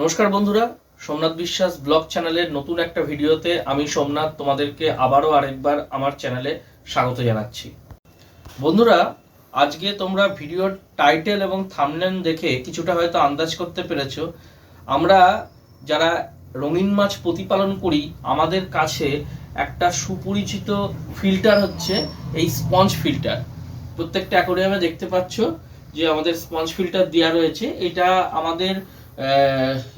নমস্কার বন্ধুরা, সোমনাথ বিশ্বাস ব্লগ চ্যানেলের নতুন একটা ভিডিওতে আমি সোমনাথ তোমাদেরকে আবারও আরেকবার আমার চ্যানেলে স্বাগত জানাচ্ছি। বন্ধুরা, আজকে তোমরা ভিডিওর টাইটেল এবং থামনেল দেখে কিছুটা হয়তো আন্দাজ করতে পেরেছ। আমরা যারা রঙিন মাছ প্রতিপালন করি, আমাদের কাছে একটা সুপরিচিত ফিল্টার হচ্ছে এই স্পঞ্জ ফিল্টার। প্রত্যেকটা অ্যাকোরিয়ামে দেখতে পাচ্ছ যে আমাদের স্পঞ্জ ফিল্টার দেওয়া রয়েছে। এটা আমাদের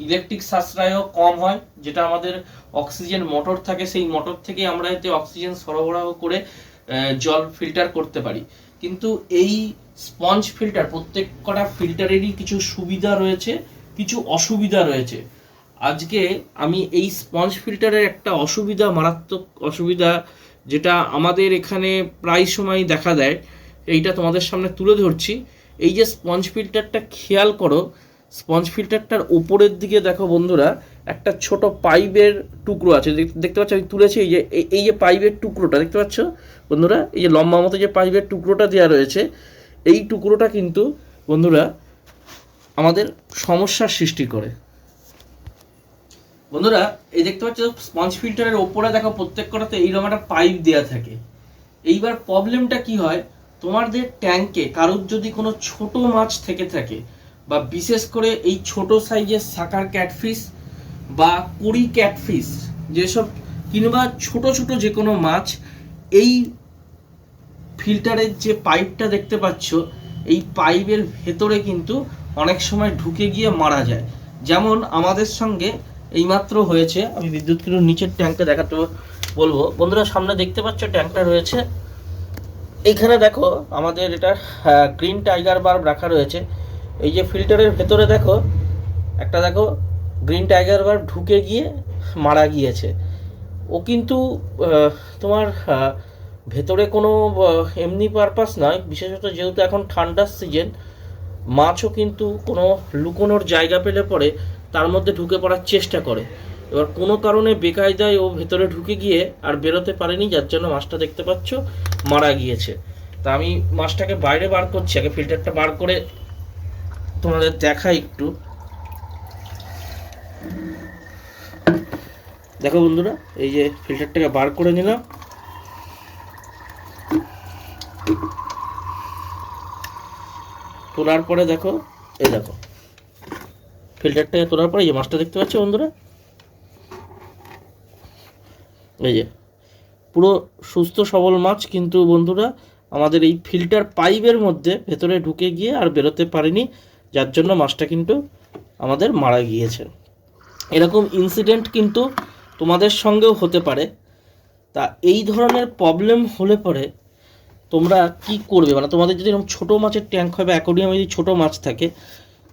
ইলেকট্রিক সাশ্রয়ও কম হয়, যেটা আমাদের অক্সিজেন মোটর থাকে, সেই মোটর থেকে আমরা এতে অক্সিজেন সরবরাহ করে জল ফিল্টার করতে পারি। কিন্তু এই স্পঞ্জ ফিল্টার প্রত্যেক কটা ফিল্টারেরই কিছু সুবিধা রয়েছে, কিছু অসুবিধা রয়েছে। আজকে আমি এই স্পঞ্জ ফিল্টারের একটা অসুবিধা, মারাত্মক অসুবিধা, যেটা আমাদের এখানে প্রায় সময় দেখা দেয়, এইটা তোমাদের সামনে তুলে ধরছি। এই যে স্পঞ্জ ফিল্টারটা খেয়াল করো স্পঞ্জ ফিল্টারটার উপরের দিকে দেখো বন্ধুরা, একটা ছোট পাইপের টুকরো আছে। দেখতে পাচ্ছ? আমি তুলেছি এই যে, এই- এই যে পাইপের টুকরোটা, দেখতে পাচ্ছ? বন্ধুরা, এই যে লম্বা মতো যে পাইপের টুকরোটা দেওয়া রয়েছে, এই টুকরোটা কিন্তু, বন্ধুরা, আমাদের সমস্যার সৃষ্টি করে। বন্ধুরা, এই দেখতে পাচ্ছ? স্পঞ্জ ফিল্টারের ওপরে দেখো প্রত্যেক কটাতে এইরকম একটা পাইপ দেওয়া থাকে। এইবার প্রবলেমটা কি হয়? তোমাদের ট্যাঙ্কে কারোর যদি কোনো ছোট মাছ থেকে থাকে বা বিশেষ করে এই ছোট সাইজের সাকার ক্যাটফিশ বা কুড়ি ক্যাটফিশ যেসব কিংবা ছোট ছোট যে কোনো মাছ, এই ফিল্টারের যে পাইপটা দেখতে পাচ্ছ, এই পাইপের ভেতরে কিন্তু অনেক সময় ঢুকে গিয়ে মারা যায়। যেমন আমাদের সঙ্গে এইমাত্র হয়েছে, আমি বিদ্যুৎ কিলোর নিচের ট্যাঙ্কে দেখাতে বলব। বন্ধুরা, সামনে দেখতে পাচ্ছ ট্যাঙ্কটা রয়েছে। এইখানে দেখো, আমাদের এটা গ্রিন টাইগার বাল্ব রাখা রয়েছে। এই যে ফিল্টারের ভেতরে দেখো, একটা দেখো গ্রিন টাইগার বাল্ব ঢুকে গিয়ে মারা গিয়েছে। ও কিন্তু তোমার ভেতরে কোনো এমনি পারপাস নয়। বিশেষত যেহেতু এখন ঠান্ডার সিজন মাছও কিন্তু কোনো লুকোনোর জায়গা পেলে পরে তার মধ্যে ঢুকে পড়ার চেষ্টা করে। এবার কোনো কারণে বেকায়দায় ও ভেতরে ঢুকে গিয়ে আর বেরোতে পারেনি, যার জন্য মাছটা দেখতে পাচ্ছ মারা গিয়েছে। তা আমি মাছটাকে বাইরে বার করছি, আগে ফিল্টারটা বার করে তোমাদের দেখাই একটু। দেখো বন্ধুরা, এই যে ফিল্টারটাকে বার করে নিলাম। তোলার পরে দেখো, এই দেখো। ফিল্টারটাকে তোলার পরে এই যে মাছটা দেখতে পাচ্ছ বন্ধুরা? এই যে, পুরো সুস্থ সবল মাছ কিন্তু বন্ধুরা, আমাদের এই ফিল্টার পাইপের মধ্যে ভেতরে ঢুকে গিয়ে আর বেরোতে পারেনি। যার জন্য মাছটা কিন্তু আমাদের মারা গিয়েছে। এরকম ইনসিডেন্ট কিন্তু তোমাদের সঙ্গেও হতে পারে। তা এই ধরনের প্রবলেম হলে পরে তোমরা কি করবে? মানে তোমাদের যদি এরকম ছোটো মাছের ট্যাঙ্ক হয় বা অ্যাকোরিয়ামে যদি ছোটো মাছ থাকে,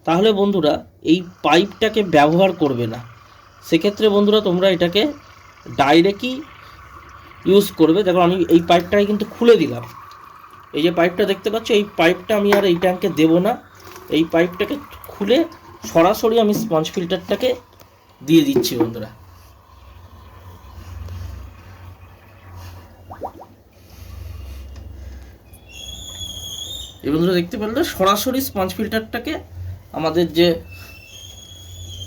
তাহলে বন্ধুরা এই পাইপটাকে ব্যবহার করবে না। সেক্ষেত্রে বন্ধুরা তোমরা এটাকে ডাইরেক্টই ইউজ করবে। দেখো আমি এই পাইপটাকে কিন্তু খুলে দিলাম। এই যে পাইপটা দেখতে পাচ্ছ, এই পাইপটা আমি আর এই ট্যাঙ্কে দেবো না। এই পাইপটাকে খুলে সরাসরি আমি স্পঞ্জ ফিল্টারটাকে দিয়ে দিচ্ছি, বন্ধুরা। এই বন্ধুরা, দেখতে পারলে সরাসরি স্পঞ্জ ফিল্টারটাকে আমাদের যে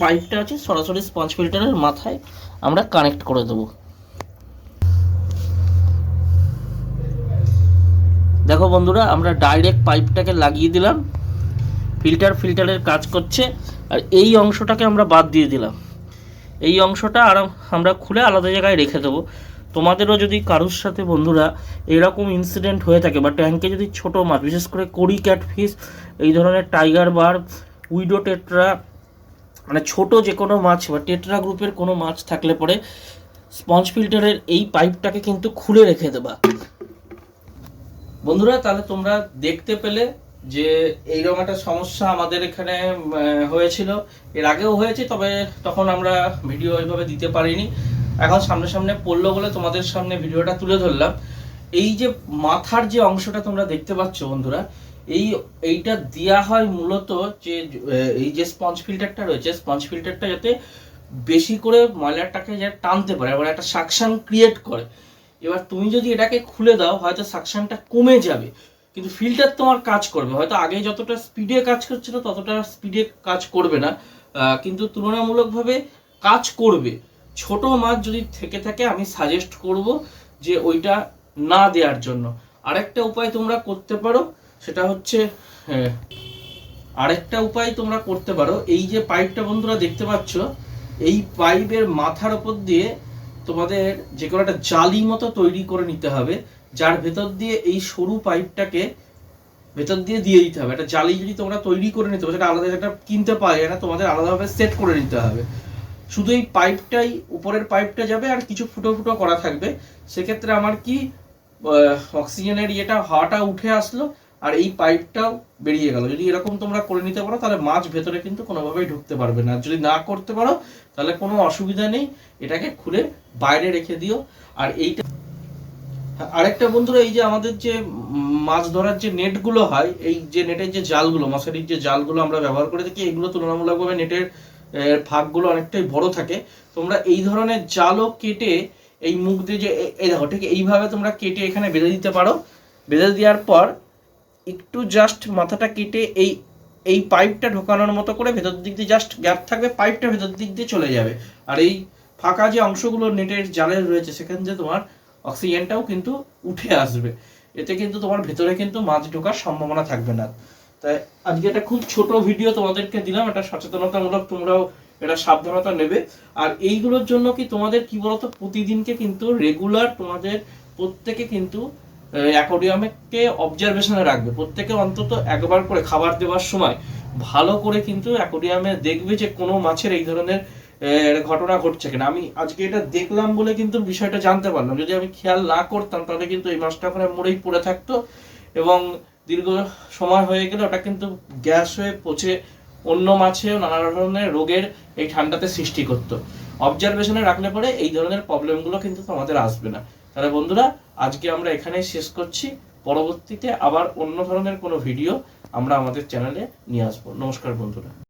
পাইপটা আছে, সরাসরি স্পঞ্জ ফিল্টারের মাথায় আমরা কানেক্ট করে দেবো। দেখো বন্ধুরা, আমরা ডাইরেক্ট পাইপটাকে লাগিয়ে দিলাম। ফিল্টার ফিল্টারের কাজ করছে। আর এই অংশটাকে আমরা বাদ দিয়ে দিলাম। এই অংশটা আর আমরা খুলে আলাদা জায়গায় রেখে দেবো। তোমাদেরও যদি কারোর সাথে বন্ধুরা এরকম ইনসিডেন্ট হয়ে থাকে বা ট্যাঙ্কে যদি ছোট মাছ, বিশেষ করে কড়ি ক্যাটফিশ এই ধরনের টাইগার বার উইডো টেট্রা মানে ছোট যে কোনো মাছ বা টেট্রা গ্রুপের কোনো মাছ থাকলে পরে স্পঞ্জ ফিল্টারের এই পাইপটাকে কিন্তু খুলে রেখে দেবা। বন্ধুরা, তাহলে তোমরা দেখতে পেলে যে এইরকম একটা সমস্যা আমাদের এখানে হয়েছিল। এর আগেও হয়েছে, তবে তখন আমরা ভিডিও ওইভাবে দিতে পারিনি। এখন সামনে সামনে পড়ল বলে তোমাদের সামনে ভিডিওটা তুলে ধরলাম। এই যে মাথার যে অংশটা তোমরা দেখতে পাচ্ছ বন্ধুরা, এই, এইটা দেয়া হয় মূলত যে এই যে স্পঞ্জ ফিল্টারটা রয়েছে স্পঞ্জ ফিল্টারটা যাতে বেশি করে ময়লাটাকে যা টানতে পারে এবার একটা সাকশন ক্রিয়েট করে। এবার তুমি যদি এটাকে খুলে দাও, হয়তো সাকশানটা কমে যাবে। কিন্তু ফিল্টার তোমার কাজ করবে। হয়তো আগে যতটা স্পিডে কাজ করছিল ততটা স্পিডে কাজ করবে না। কিন্তু তুলনামূলকভাবে কাজ করবে। ছোট মাছ যদি থেকে থাকে আমি সাজেস্ট করব যে ওইটা না দেওয়ার জন্য। আরেকটা উপায় তোমরা করতে পারো সেটা হচ্ছে হ্যাঁ, আরেকটা উপায় তোমরা করতে পারো। এই যে পাইপটা বন্ধুরা দেখতে পাচ্ছ এই পাইপের মাথার ওপর দিয়ে তোমাদের যে কোনো একটা জালি মতো তৈরি করে নিতে হবে। যার ভেতর দিয়ে এই সরু পাইপটাকে ভেতর দিয়ে দিয়ে দিতে হবে। একটা জালি যদি তোমরা তৈরি করে নিতে হবে সেটা আলাদা একটা কিনতে যায় না, তোমাদের আলাদাভাবে সেট করে নিতে হবে। শুধু এই পাইপটাই, উপরের পাইপটা যাবে আর কিছু ফুটো ফুটো করা থাকবে। সেক্ষেত্রে আমার কি অক্সিজেনের ইয়েটা, হাওয়াটা উঠে আসলো আর এই পাইপটাও বেরিয়ে গেল। যদি এরকম তোমরা করে নিতে পারো, তাহলে মাছ ভেতরে কিন্তু কোনোভাবেই ঢুকতে পারবে না। যদি না করতে পারো, তাহলে কোনো অসুবিধা নেই। এটাকে খুলে বাইরে রেখে দিও। আর এইটা আরেকটা বন্ধুরা, এই যে আমাদের যে মাছ ধরার যে নেটগুলো হয়, এই যে নেটের যে জালগুলো, মশারির যে জালগুলো আমরা ব্যবহার করে থাকি, এগুলো তুলনামূলকভাবে নেটের ফাঁকগুলো অনেকটাই বড় থাকে। তোমরা এই ধরনের জালও কেটে এই মুখ দিয়ে যে এই দেখো, ঠিক এইভাবে তোমরা কেটে এখানে বেঁধে দিতে পারো। বেঁধে দেওয়ার পর একটু জাস্ট মাথাটা কেটে এই এই পাইপটা ঢোকানোর মতো করে ভেতর দিক দিয়ে জাস্ট গ্যাপ থাকবে, পাইপটা ভেতর দিক দিয়ে চলে যাবে। আর এই ফাঁকা যে অংশগুলো নেটের জালের রয়েছে, সেখান দিয়ে তোমার অক্সিজেনটাও কিন্তু উঠে আসবে। এতে কিন্তু তোমার ভেতরে কিন্তু মাছ ঢোকার সম্ভাবনা থাকবে না। তাই আজকে একটা খুব ছোট ভিডিও তোমাদেরকে দিলাম, এটা সচেতনতামূলক, তোমরাও এটা সাবধানতা নেবে। আর এইগুলোর জন্য কি তোমাদের, কি বলতো, প্রতিদিনকে কিন্তু রেগুলার তোমাদের প্রত্যেকে কিন্তু অ্যাকোডিয়ামকে অবজারভেশনে রাখবে। প্রত্যেকে অন্তত একবার করে খাবার দেওয়ার সময় ভালো করে কিন্তু অ্যাকোডিয়ামে দেখবে যে কোনো মাছের এই ধরনের ঘটনা ঘটছে কিনা। আমি আজকে এটা দেখলাম বলে কিন্তু বিষয়টা জানতে পারলাম। যদি আমি খেয়াল না করতাম, তাহলে কিন্তু এই মাছটা ওখানে মরেই পড়ে থাকতো এবং দীর্ঘ সময় হয়ে গেলে ওটা কিন্তু গ্যাস হয়ে পচে অন্য মাছেও নানা ধরনের রোগের এই ঠান্ডাতে সৃষ্টি করতো। অবজারভেশনে রাখলে পরে এই ধরনের প্রবলেমগুলো কিন্তু তোমাদের আসবে না। তাহলে বন্ধুরা, আজকে আমরা এখানেই শেষ করছি। পরবর্তীতে আবার অন্য ধরনের কোনো ভিডিও আমরা আমাদের চ্যানেলে নিয়ে আসব। নমস্কার বন্ধুরা।